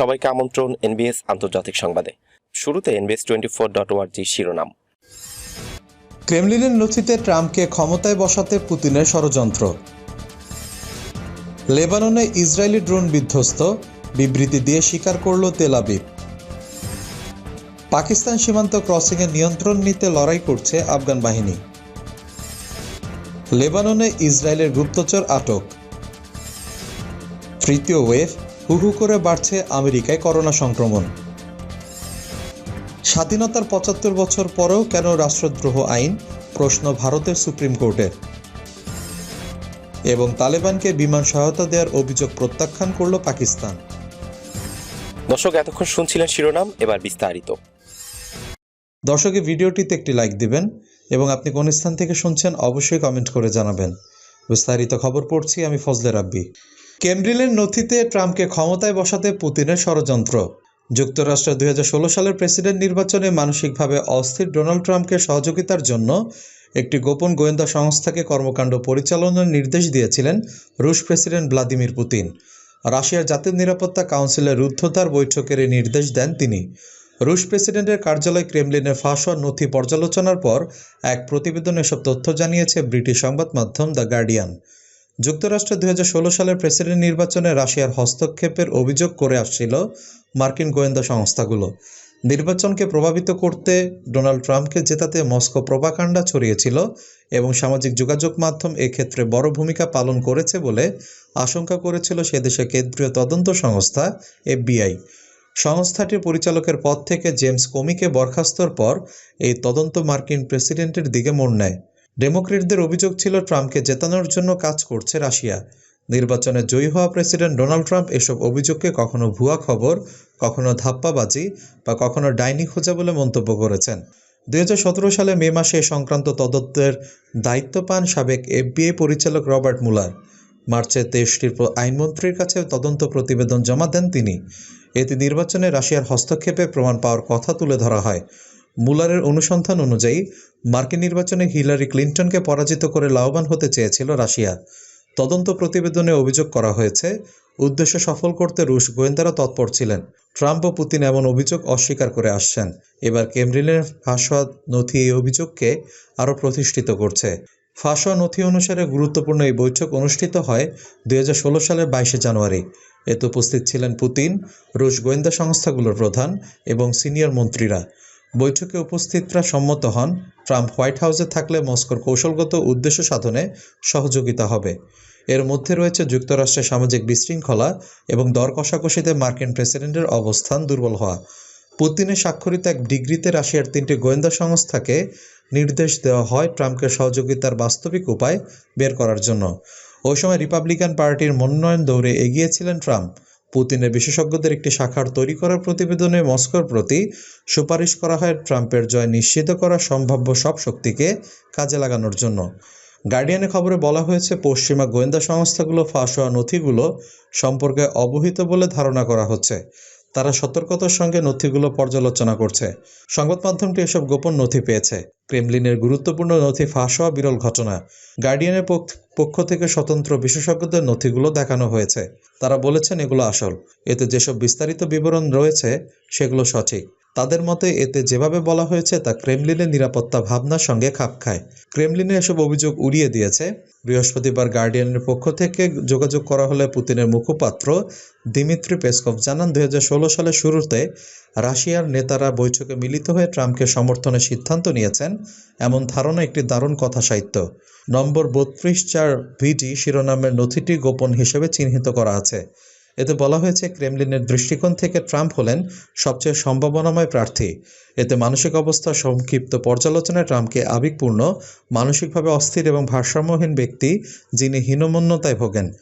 সবাইকে আমন্ত্রণ এনবিএস আন্তর্জাতিক সংবাদে। শুরুতে এনবিএস টোয়েন্টি ফোর ডট ওয়ার্জি শিরোনাম। ক্রেমলিনের নথিতে ট্রাম্পকে ক্ষমতায় বসাতে পুতিনের ষড়যন্ত্র। লেবাননে ইসরায়েলি ড্রোন বিধ্বস্ত, বিবৃতি দিয়ে স্বীকার করল তেল আবিব। পাকিস্তান সীমান্ত ক্রসিংয়ে নিয়ন্ত্রণ নিতে লড়াই করছে আফগান বাহিনী। লেবাননে ইসরায়েলের গুপ্তচর আটক। তৃতীয় ওয়েভ হু হু করে বাড়ছে আমেরিকায় করোনা সংক্রমণ। স্বাধীনতার পঁচাত্তর বছর পরেও কেন রাষ্ট্রদ্রোহ আইন? প্রশ্ন ভারতের সুপ্রিম কোর্টের এবং তালেবানকে বিমান সহায়তা দেওয়ার অভিযোগ প্রত্যাখ্যান করল পাকিস্তান। দর্শক এতক্ষণ শুনছিলেন শিরোনাম এবার বিস্তারিত। দর্শকের ভিডিওটিতে একটি লাইক দিবেন এবং আপনি কোন স্থান থেকে শুনছেন অবশ্যই কমেন্ট করে জানাবেন। বিস্তারিত খবর পড়ছি আমি ফজলে রাব্বি। কেমব্রিলের নথিতে ট্রাম্পকে ক্ষমতায় বসাতে পুতিনের ষড়যন্ত্র। যুক্তরাষ্ট্রের দুই সালের প্রেসিডেন্ট নির্বাচনে মানসিকভাবে অস্থির ডোনাল্ড ট্রাম্পকে সহযোগিতার জন্য একটি গোপন গোয়েন্দা সংস্থাকে কর্মকাণ্ড পরিচালনার নির্দেশ দিয়েছিলেন রুশ প্রেসিডেন্ট ভ্লাদিমির পুতিন। রাশিয়ার জাতীয় নিরাপত্তা কাউন্সিলের রুদ্ধতার বৈঠকের এই নির্দেশ দেন তিনি। রুশ প্রেসিডেন্টের কার্যালয় ক্রেমলিনে ফাঁস হওয়ার নথি পর্যালোচনার পর এক প্রতিবেদনে এসব তথ্য জানিয়েছে ব্রিটিশ সংবাদ মাধ্যম দ্য গার্ডিয়ান। যুক্তরাষ্ট্র দু হাজার ষোলো সালের প্রেসিডেন্ট নির্বাচনে রাশিয়ার হস্তক্ষেপের অভিযোগ করে আসছিল মার্কিন গোয়েন্দা সংস্থাগুলো। নির্বাচনকে প্রভাবিত করতে ডোনাল্ড ট্রাম্পকে জেতাতে মস্কো প্রভাকাণ্ডা ছড়িয়েছিল এবং সামাজিক যোগাযোগ মাধ্যম এক্ষেত্রে বড় ভূমিকা পালন করেছে বলে আশঙ্কা করেছিল সে দেশের কেন্দ্রীয় তদন্ত সংস্থা, এফবিআই। সংস্থাটির পরিচালকের পদ থেকে জেমস কমিকে বরখাস্তর পর এই তদন্ত মার্কিন প্রেসিডেন্টের দিকে মোড় নেয়। ডেমোক্রেটদের অভিযোগ ছিল ট্রাম্পকে জেতানোর জন্য কাজ করছে রাশিয়া। নির্বাচনে জয়ী হওয়া প্রেসিডেন্ট ডোনাল্ড ট্রাম্প এসব অভিযোগকে কখনো ভুয়া খবর, কখনো ধাপ্পাবাজি বা কখনো ডাইনি খোঁজা বলে মন্তব্য করেছেন। দুই হাজার সতেরো সালে মে মাসে এ সংক্রান্ত তদন্তের দায়িত্ব পান সাবেক এফবিআই পরিচালক রবার্ট মুলার। মার্চে দেশটির আইনমন্ত্রীর কাছে তদন্ত প্রতিবেদন জমা দেন তিনি। এতে নির্বাচনে রাশিয়ার হস্তক্ষেপে প্রমাণ পাওয়ার কথা তুলে ধরা হয়। মুলারের অনুসন্ধান অনুযায়ী, মার্কিন নির্বাচনে হিলারি ক্লিন্টনকে পরাজিত করে লাভবান হতে চেয়েছিল রাশিয়া। তদন্ত প্রতিবেদনে অভিযোগ করা হয়েছে, উদ্দেশ্য সফল করতে রুশ গোয়েন্দারা তৎপর ছিলেন। ট্রাম্প ও পুতিন এমন অভিযোগ অস্বীকার করে আসছেন। এবার কেমব্রিলের ফাঁস হওয়া নথি এই অভিযোগকে আরও প্রতিষ্ঠিত করছে। ফাঁস হওয়া নথি অনুসারে গুরুত্বপূর্ণ এই বৈঠক অনুষ্ঠিত হয় দুই হাজার ষোলো সালের বাইশে জানুয়ারি। এতে উপস্থিত ছিলেন পুতিন, রুশ গোয়েন্দা সংস্থাগুলোর প্রধান এবং সিনিয়র মন্ত্রীরা। বৈঠকে উপস্থিতরা সম্মত হন, ট্রাম্প হোয়াইট হাউসে থাকলে মস্কোর কৌশলগত উদ্দেশ্য সাধনে সহযোগিতা হবে। এর মধ্যে রয়েছে যুক্তরাষ্ট্রের সামাজিক বিশৃঙ্খলা এবং দর কষাকষিতে মার্কিন প্রেসিডেন্টের অবস্থান দুর্বল হওয়া। পুতিনের স্বাক্ষরিত এক ডিগ্রিতে রাশিয়ার তিনটি গোয়েন্দা সংস্থাকে নির্দেশ দেওয়া হয় ট্রাম্পকে সহযোগিতার বাস্তবিক উপায় বের করার জন্য। ওই সময় রিপাবলিকান পার্টির মনোনয়ন দৌড়ে এগিয়েছিলেন ট্রাম্প। পুতিনের বিশেষজ্ঞদের একটি শাখার তৈরি করার প্রতিবেদনে মস্কোর প্রতি সুপারিশ করা হয় ট্রাম্পের জয় নিশ্চিত করা সম্ভাব্য সব শক্তিকে কাজে লাগানোর জন্য। গার্ডিয়ানে খবরে বলা হয়েছে, পশ্চিমা গোয়েন্দা সংস্থাগুলো ফাঁস হওয়া নথিগুলো সম্পর্কে অবহিত বলে ধারণা করা হচ্ছে। তারা সতর্কতার সঙ্গে নথিগুলো পর্যালোচনা করছে। সংবাদ মাধ্যমটি এসব গোপন নথি পেয়েছে। ক্রেমলিনের গুরুত্বপূর্ণ নথি ফাঁস হওয়া বিরল ঘটনা। গার্ডিয়ানের পক্ষ- থেকে স্বতন্ত্র বিশেষজ্ঞদের নথিগুলো দেখানো হয়েছে। তারা বলেছেন, এগুলো আসল। এতে যেসব বিস্তারিত বিবরণ রয়েছে, সেগুলো সঠিক। তাদের মতে এতে যেভাবে বলা হয়েছে তা ক্রেমলিনের নিরাপত্তা ভাবনার সঙ্গে খাপ খায়। ক্রেমলিনে এসব অভিযোগ উড়িয়ে দিয়েছে। বৃহস্পতিবার গার্ডিয়ানের পক্ষ থেকে যোগাযোগ করা হলে পুতিনের মুখপাত্র দিমিত্রি পেসকভ জানান, দুই হাজার ষোলো সালের শুরুতে রাশিয়ার নেতারা বৈঠকে মিলিত হয়ে ট্রাম্পকে সমর্থনের সিদ্ধান্ত নিয়েছেন। এমন ধারণা একটি দারুণ কথা সাহিত্য। নম্বর বত্রিশ চার ভিটি শিরোনামের নথিটি গোপন হিসেবে চিহ্নিত করা আছে। এতে বলা হয়েছে, ক্রেমলিনের দৃষ্টিকোণ থেকে ট্রাম্প হলেন সবচেয়ে সম্ভাবনাময় প্রার্থী। এতে মানসিক অবস্থা সংক্ষিপ্ত পর্যালোচনায় ট্রাম্পকে আবেগপূর্ণ, মানসিকভাবে অস্থির এবং ভারসাম্যহীন ব্যক্তি যিনি হীনমন্যতায় ভোগেন।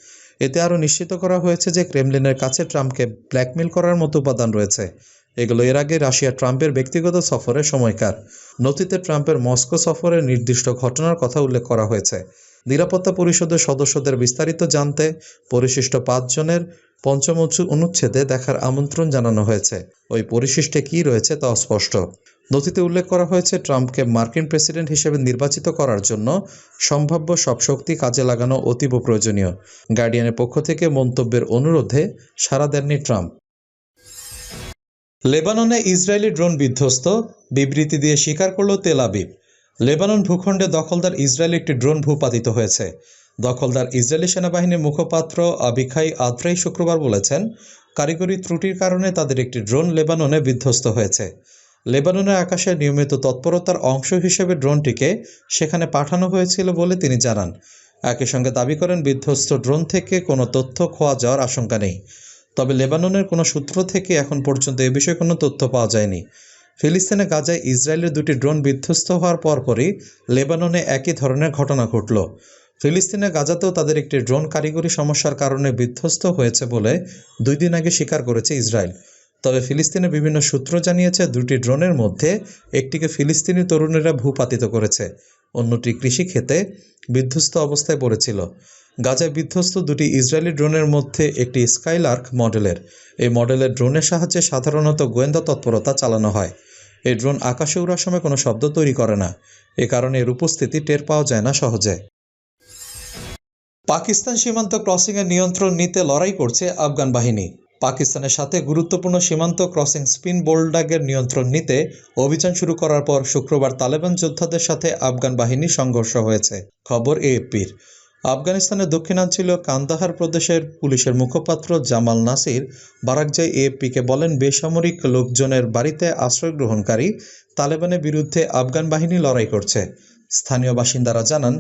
এতে আরও নিশ্চিত করা হয়েছে যে ক্রেমলিনের কাছে ট্রাম্পকে ব্ল্যাকমেল করার মতো উপাদান রয়েছে। এগুলো এর আগে রাশিয়া ট্রাম্পের ব্যক্তিগত সফরের সময়কার। নথিতে ট্রাম্পের মস্কো সফরের নির্দিষ্ট ঘটনার কথা উল্লেখ করা হয়েছে। নিরাপত্তা পরিষদের সদস্যদের বিস্তারিত জানতে পরিশিষ্ট পাঁচজনের পঞ্চম অনুচ্ছেদে দেখার আমন্ত্রণ জানানো হয়েছে। ওই পরিশিষ্টে কী রয়েছে তা অস্পষ্ট নথিতে উল্লেখ করা হয়েছে, ট্রাম্পকে মার্কিন প্রেসিডেন্ট হিসেবে নির্বাচিত করার জন্য সম্ভাব্য সব শক্তি কাজে লাগানো অতীব প্রয়োজনীয়। গার্ডিয়ানের পক্ষ থেকে মন্তব্যের অনুরোধে সাড়া দেননি ট্রাম্প। লেবাননে ইসরায়েলি ড্রোন বিধ্বস্ত, বিবৃতি দিয়ে স্বীকার করল তেল আবিব। লেবানন ভূখণ্ডে দখলদার ইসরায়েলি একটি ড্রোন ভূপাতিত হয়েছে। দখলদার ইসরায়েলি সেনাবাহিনীর মুখপাত্র আবিখাই আদ্রাই শুক্রবার বলেছেন, কারিগরি ত্রুটির কারণে তাদের একটি ড্রোন লেবাননে বিধ্বস্ত হয়েছে। লেবাননের আকাশে নিয়মিত তৎপরতার অংশ হিসেবে ড্রোনটিকে সেখানে পাঠানো হয়েছিল বলে তিনি জানান। একই সঙ্গে দাবি করেন, বিধ্বস্ত ড্রোন থেকে কোনো তথ্য খোয়া যাওয়ার আশঙ্কা নেই। তবে লেবাননের কোনো সূত্র থেকে এখন পর্যন্ত এ বিষয়ে কোনো তথ্য পাওয়া যায়নি। ফিলিস্তিনে গাজায় ইসরায়েলের দুটি ড্রোন বিধ্বস্ত হওয়ার পরপরই লেবাননে একই ধরনের ঘটনা ঘটল। ফিলিস্তিনে গাজাতেও তাদের একটি ড্রোন কারিগরি সমস্যার কারণে বিধ্বস্ত হয়েছে বলে দুই দিন আগে স্বীকার করেছে ইসরায়েল। তবে ফিলিস্তিনের বিভিন্ন সূত্র জানিয়েছে, দুটি ড্রোনের মধ্যে একটিকে ফিলিস্তিনি তরুণেরা ভূপাতিত করেছে, অন্যটি কৃষিক্ষেতে বিধ্বস্ত অবস্থায় পড়েছিল। গাজায় বিধ্বস্ত দুটি ইসরায়েলি ড্রোনের মধ্যে একটি স্কাইলার্ক মডেলের। এই মডেলের ড্রোনের সাহায্যে সাধারণত গোয়েন্দা তৎপরতা চালানো হয়। এই ড্রোন আকাশে উড়ার সময় কোনো শব্দ তৈরি করে না। এ কারণে এর উপস্থিতি টের পাওয়া যায় না সহজে। পাকিস্তান সীমান্ত ক্রসিংয়ের নিয়ন্ত্রণ নিতে লড়াই করছে আফগান বাহিনী। পাকিস্তানের সাথে গুরুত্বপূর্ণ সীমান্ত ক্রসিং স্পিন বোল্ডাগের নিয়ন্ত্রণ নিতে অভিযান শুরু করার পর শুক্রবার তালেবান যোদ্ধাদের সাথে আফগান বাহিনীর সংঘর্ষ হয়েছে। খবর এএফপির। আফগানিস্তানের দক্ষিণাঞ্চলীয় কান্দাহার প্রদেশের পুলিশের মুখপাত্র জামাল নাসির বারাকজাই এএফপিকে বলেন, বেসামরিক লোকজনের বাড়িতে আশ্রয় গ্রহণকারী তালেবানের বিরুদ্ধে আফগান বাহিনী লড়াই করছে। স্থানীয় বাসিন্দারা জানান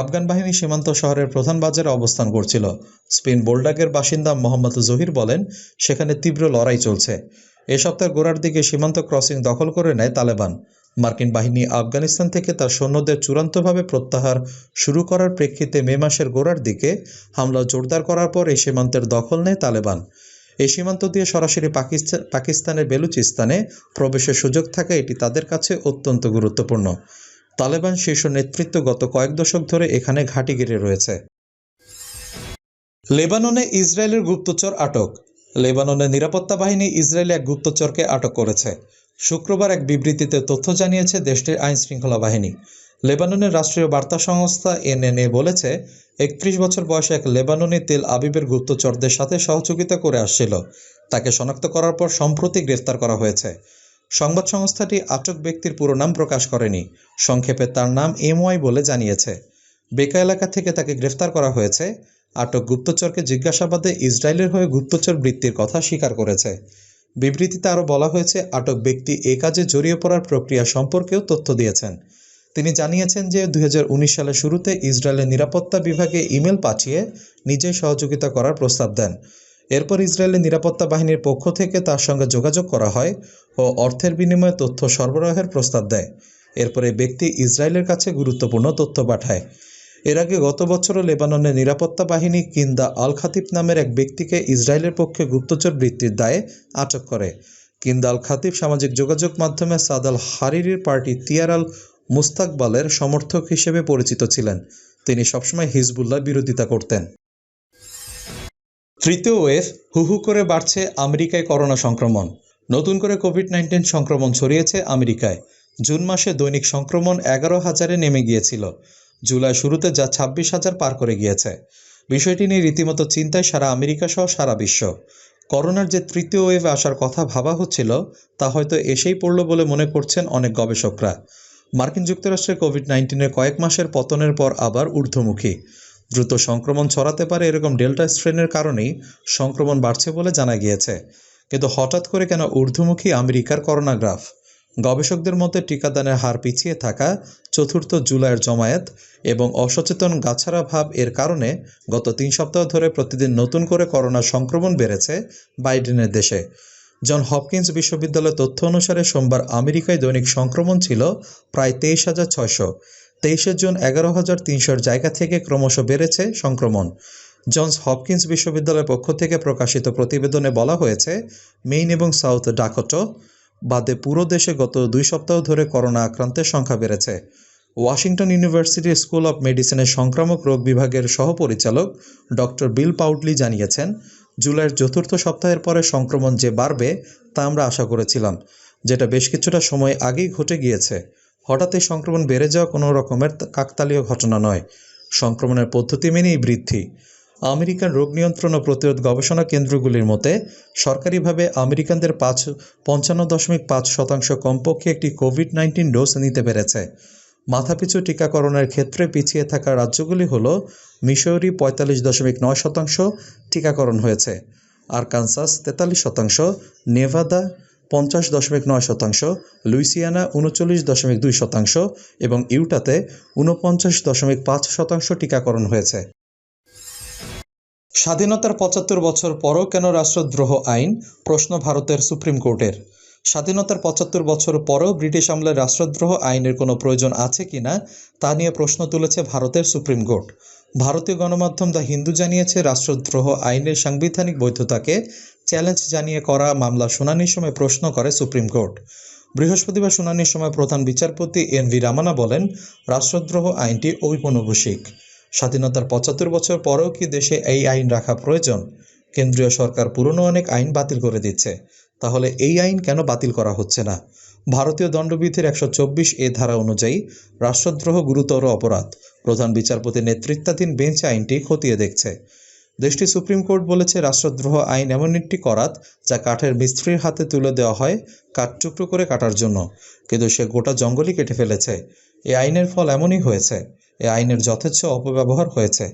আফগান বাহিনী সীমান্ত শহরের প্রধান বাজারে অবস্থান করছিল। স্পেন বোল্ডাগের বাসিন্দা মোহাম্মদ জহির বলেন, সেখানে তীব্র লড়াই চলছে। এ সপ্তাহের গোড়ার দিকে সীমান্ত ক্রসিং দখল করে নেয় তালেবান। মার্কিন বাহিনী আফগানিস্তান থেকে তার সৈন্যদের চূড়ান্তভাবে প্রত্যাহার শুরু করার প্রেক্ষিতে মে মাসের গোড়ার দিকে হামলা জোরদার করার পর এই সীমান্তের দখল নেয় তালেবান। এই সীমান্ত দিয়ে সরাসরি পাকিস্তান পাকিস্তানের বেলুচিস্তানে প্রবেশের সুযোগ থাকা এটি তাদের কাছে অত্যন্ত গুরুত্বপূর্ণ। তালেবান শীর্ষ নেতৃত্ব গত কয়েক দশক ধরে এখানে ঘাঁটি গেড়ে রয়েছে। লেবাননে ইসরায়েলের গুপ্তচর আটক। লেবাননের নিরাপত্তা বাহিনী ইসরায়েলে এক গুপ্তচরকে আটক করেছে। শুক্রবার এক বিবৃতিতে তথ্য জানিয়েছে দেশটির আইন শৃঙ্খলা বাহিনী। লেবাননের রাষ্ট্রীয় বার্তা সংস্থা এনএনএ বলেছে, একত্রিশ বছর বয়সে এক লেবাননি তেল আবিবের গুপ্তচরদের সাথে সহযোগিতা করে আসছিল। তাকে শনাক্ত করার পর সম্প্রতি গ্রেফতার করা হয়েছে। সংবাদ সংস্থাটি আটক ব্যক্তির পুরো নাম প্রকাশ করেনি। সংক্ষেপে তার নাম এমওয়াই বলে জানিয়েছে। বেকা এলাকা থেকে তাকে গ্রেফতার করা হয়েছে। আটক গুপ্তচরকে জিজ্ঞাসাবাদে ইসরায়েলের হয়ে গুপ্তচর বৃত্তির কথা স্বীকার করেছে। বিবৃতিতে আরও বলা হয়েছে, আটক ব্যক্তি এ কাজে জড়িয়ে পড়ার প্রক্রিয়া সম্পর্কেও তথ্য দিয়েছেন। তিনি জানিয়েছেন যে দুই হাজার উনিশ সালের শুরুতে ইসরায়েলের নিরাপত্তা বিভাগে ইমেল পাঠিয়ে নিজেই সহযোগিতা করার প্রস্তাব দেন। এরপর ইসরায়েলের নিরাপত্তা বাহিনীর পক্ষ থেকে তার সঙ্গে যোগাযোগ করা হয়। ও অর্থের বিনিময়ে তথ্য সরবরাহের প্রস্তাব দেয়। এরপরে ব্যক্তি ইসরায়েলের কাছে গুরুত্বপূর্ণ তথ্য পাঠায়। এর আগে গত বছরও লেবাননের নিরাপত্তা বাহিনী কিন্দা আল খাতিব নামের এক ব্যক্তিকে ইসরায়েলের পক্ষে গুপ্তচর বৃত্তির দায়ে আটক করে। কিন্দা আল খাতিব সামাজিক যোগাযোগ মাধ্যমে সাদাল হারিরির পার্টি তিয়ার আল মুস্তাকবালের সমর্থক হিসেবে পরিচিত ছিলেন। তিনি সবসময় হিজবুল্লাহ বিরোধিতা করতেন। তৃতীয় ওয়েভ, হু হু করে বাড়ছে আমেরিকায় করোনা সংক্রমণ। নতুন করে কোভিড নাইন্টিন সংক্রমণ ছড়িয়েছে আমেরিকায়। জুন মাসে দৈনিক সংক্রমণ এগারো হাজারে নেমে গিয়েছিল। জুলাই শুরুতে যা ছাব্বিশ হাজার পার করে গিয়েছে। বিষয়টি নিয়ে রীতিমতো চিন্তায় সারা আমেরিকা সহ সারা বিশ্ব। করোনার যে তৃতীয় ওয়েভ আসার কথা ভাবা হচ্ছিল, তা হয়তো এসেই পড়ল বলে মনে করছেন অনেক গবেষকরা। মার্কিন যুক্তরাষ্ট্রে কোভিড নাইন্টিনের কয়েক মাসের পতনের পর আবার ঊর্ধ্বমুখী। দ্রুত সংক্রমণ ছড়াতে পারে এরকম ডেল্টা স্ট্রেনের কারণেই সংক্রমণ বাড়ছে বলে জানা গিয়েছে। কিন্তু হঠাৎ করে কেন ঊর্ধ্বমুখী আমেরিকার করোনা গ্রাফ গবেষকদের মতে টিকাদানের হার পিছিয়ে থাকা চতুর্থ জুলাইয়ের জমায়েত এবং অসচেতন গাছারা ভাব এর কারণে গত তিন সপ্তাহ ধরে প্রতিদিন নতুন করে করোনা সংক্রমণ বেড়েছে বাইডেনের দেশে। জন হপকিন্স বিশ্ববিদ্যালয়ের তথ্য অনুসারে সোমবার আমেরিকায় দৈনিক সংক্রমণ ছিল প্রায় তেইশ হাজার ছয়শো। তেইশে জুন এগারো হাজার তিনশোর জায়গা থেকে ক্রমশ বেড়েছে সংক্রমণ। জনস হপকিন্স বিশ্ববিদ্যালয়ের পক্ষ থেকে প্রকাশিত প্রতিবেদনে বলা হয়েছে, মেইন এবং সাউথ ডাকোটো বাদে পুরো দেশে গত দুই সপ্তাহ ধরে করোনা আক্রান্তের সংখ্যা বেড়েছে। ওয়াশিংটন ইউনিভার্সিটি স্কুল অব মেডিসিনের সংক্রামক রোগ বিভাগের সহপরিচালক ডক্টর বিল পাউডলি জানিয়েছেন, জুলাইয়ের চতুর্থ সপ্তাহের পরে সংক্রমণ যে বাড়বে তা আমরা আশা করেছিলাম, যেটা বেশ কিছুটা সময় আগেই ঘটে গিয়েছে। হঠাৎ এই সংক্রমণ বেড়ে যাওয়া কোনো রকমের কাকতালীয় ঘটনা নয়। সংক্রমণের পদ্ধতি মেনেই বৃদ্ধি। আমেরিকান রোগ নিয়ন্ত্রণ ও প্রতিরোধ গবেষণা কেন্দ্রগুলির মতে, সরকারিভাবে আমেরিকানদের পাঁচ, পঞ্চান্ন দশমিক পাঁচ শতাংশ কমপক্ষে একটি কোভিড নাইন্টিন ডোজ নিতে পেরেছে। মাথাপিছু টিকাকরণের ক্ষেত্রে পিছিয়ে থাকা রাজ্যগুলি হল মিসৌরি পঁয়তাল্লিশ দশমিক নয় শতাংশ টিকাকরণ হয়েছে। আরকানসাস তেতাল্লিশ শতাংশ, নেভাদা পঞ্চাশ দশমিক নয় শতাংশ, লুইসিয়ানা উনচল্লিশ দশমিক দুই শতাংশ এবং ইউটাতে ঊনপঞ্চাশ দশমিক পাঁচ শতাংশ টিকাকরণ হয়েছে। স্বাধীনতার পঁচাত্তর বছর পরও কেন রাষ্ট্রদ্রোহ আইন? প্রশ্ন ভারতের সুপ্রিম কোর্টের। স্বাধীনতার পঁচাত্তর বছর পরও ব্রিটিশ আমলের রাষ্ট্রদ্রোহ আইনের কোনো প্রয়োজন আছে কিনা তা নিয়ে প্রশ্ন তুলেছে ভারতের সুপ্রিম কোর্ট। ভারতীয় গণমাধ্যম দ্য হিন্দু জানিয়েছে, রাষ্ট্রদ্রোহ আইনের সাংবিধানিক বৈধতাকে চ্যালেঞ্জ জানিয়ে করা মামলা শুনানির সময় প্রশ্ন করে সুপ্রিম কোর্ট। বৃহস্পতিবার শুনানির সময় প্রধান বিচারপতি এন ভি রামানা বলেন, রাষ্ট্রদ্রোহ আইনটি ঔপনিবেশিক স্বাধীনতার পঁচাত্তর বছর পরেও কি দেশে এই আইন রাখা প্রয়োজন? কেন্দ্রীয় সরকার পুরনো অনেক আইন বাতিল করে দিচ্ছে। তাহলে এই আইন কেন বাতিল করা হচ্ছে না? ভারতীয় দণ্ডবিধির একশো চব্বিশ এ ধারা অনুযায়ী রাষ্ট্রদ্রোহ গুরুতর অপরাধ। প্রধান বিচারপতি নেতৃত্বাধীন বেঞ্চ আইনটি খতিয়ে দেখছে। দেশটি সুপ্রিম কোর্ট বলেছে, রাষ্ট্রদ্রোহ আইন এমন একটি করাত যা কাঠের মিস্ত্রির হাতে তুলে দেওয়া হয় কাঠ টুকরো করে কাটার জন্য। কিন্তু সে গোটা জঙ্গলই কেটে ফেলেছে। এই আইনের ফল এমনই হয়েছে। এই আইনের যথেচ্ছ অপব্যবহার হয়েছে।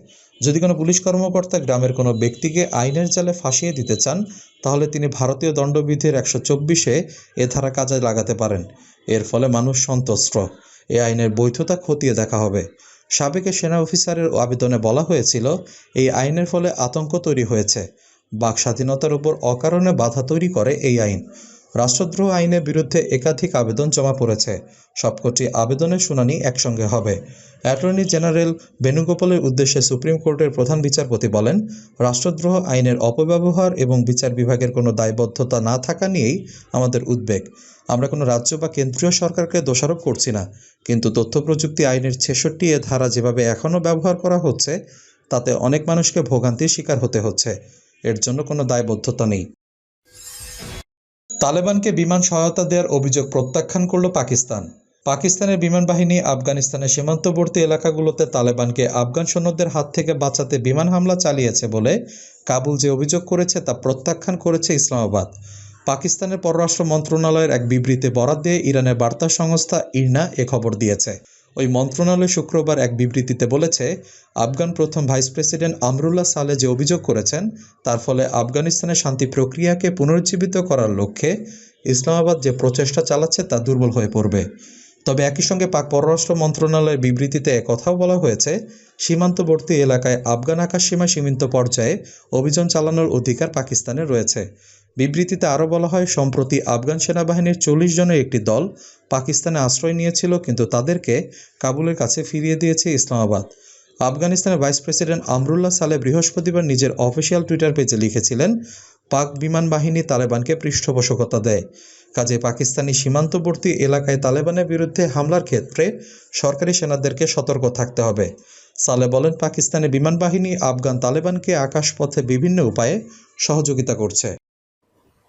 যদি কোনো পুলিশ কর্মকর্তা গ্রামের কোনো ব্যক্তিকে আইনের জালে ফাঁসিয়ে দিতে চান, তাহলে তিনি ভারতীয় দণ্ডবিধির একশো চব্বিশে এ ধারা কাজে লাগাতে পারেন। এর ফলে মানুষ সন্তুষ্ট। এ আইনের বৈধতা খতিয়ে দেখা হবে। সাবেক সেনা অফিসারের আবেদনে বলা হয়েছিল, এই আইনের ফলে আতঙ্ক তৈরি হয়েছে। বাক স্বাধীনতার উপর অকারণে বাধা তৈরি করে এই আইন। রাষ্ট্রদ্রোহ আইনের বিরুদ্ধে একাধিক আবেদন জমা পড়েছে। সবকটি আবেদনের শুনানি একসঙ্গে হবে। অ্যাটর্নি জেনারেল বেণুগোপালের উদ্দেশ্যে সুপ্রিম কোর্টের প্রধান বিচারপতি বলেন, রাষ্ট্রদ্রোহ আইনের অপব্যবহার এবং বিচার বিভাগের কোনো দায়বদ্ধতা না থাকা নিয়েই আমাদের উদ্বেগ। আমরা কোনো রাজ্য বা কেন্দ্রীয় সরকারকে দোষারোপ করছি না, কিন্তু তথ্য প্রযুক্তি আইনের ছেষট্টি এ ধারা যেভাবে এখনও ব্যবহার করা হচ্ছে, তাতে অনেক মানুষকে ভোগান্তির শিকার হতে হচ্ছে। এর জন্য কোনো দায়বদ্ধতা নেই। তালেবানকে বিমান সহায়তা দেওয়ার অভিযোগ প্রত্যাখ্যান করল পাকিস্তান। পাকিস্তানের বিমান বাহিনী আফগানিস্তানের সীমান্তবর্তী এলাকাগুলোতে তালেবানকে আফগান সৈন্যদের হাত থেকে বাঁচাতে বিমান হামলা চালিয়েছে বলে কাবুল যে অভিযোগ করেছে তা প্রত্যাখ্যান করেছে ইসলামাবাদ। পাকিস্তানের পররাষ্ট্র মন্ত্রণালয়ের এক বিবৃতি বরাদ দিয়ে ইরানের বার্তা সংস্থা ইরনা এ খবর দিয়েছে। ওই মন্ত্রণালয় শুক্রবার এক বিবৃতিতে বলেছে, আফগান প্রথম ভাইস প্রেসিডেন্ট আমরুল্লাহ সালে যে অভিযোগ করেছেন, তার ফলে আফগানিস্তানের শান্তি প্রক্রিয়াকে পুনরুজ্জীবিত করার লক্ষ্যে ইসলামাবাদ যে প্রচেষ্টা চালাচ্ছে তা দুর্বল হয়ে পড়বে। তবে একই সঙ্গে পাক পররাষ্ট্র মন্ত্রণালয়ের বিবৃতিতে কথাও বলা হয়েছে, সীমান্তবর্তী এলাকায় আফগান আকাশসীমা সীমিত পর্যায়ে অভিযান চালানোর অধিকার পাকিস্তানের রয়েছে। বিবৃতিতে আরও বলা হয়, সম্প্রতি আফগান সেনাবাহিনীর চল্লিশ জনের একটি দল পাকিস্তানে আশ্রয় নিয়েছিল, কিন্তু তাদেরকে কাবুলের কাছে ফিরিয়ে দিয়েছে ইসলামাবাদ। আফগানিস্তানের ভাইস প্রেসিডেন্ট আমরুল্লাহ সালে বৃহস্পতিবার নিজের অফিসিয়াল টুইটার পেজে লিখেছিলেন, পাক বিমান বাহিনী তালেবানকে পৃষ্ঠপোষকতা দেয়। কাজে পাকিস্তানি সীমান্তবর্তী এলাকায় তালেবানের বিরুদ্ধে হামলার ক্ষেত্রে সরকারি সেনাদেরকে সতর্ক থাকতে হবে। সালে বলেন, পাকিস্তানের বিমান বাহিনী আফগান তালেবানকে আকাশপথে বিভিন্ন উপায়ে সহযোগিতা করছে।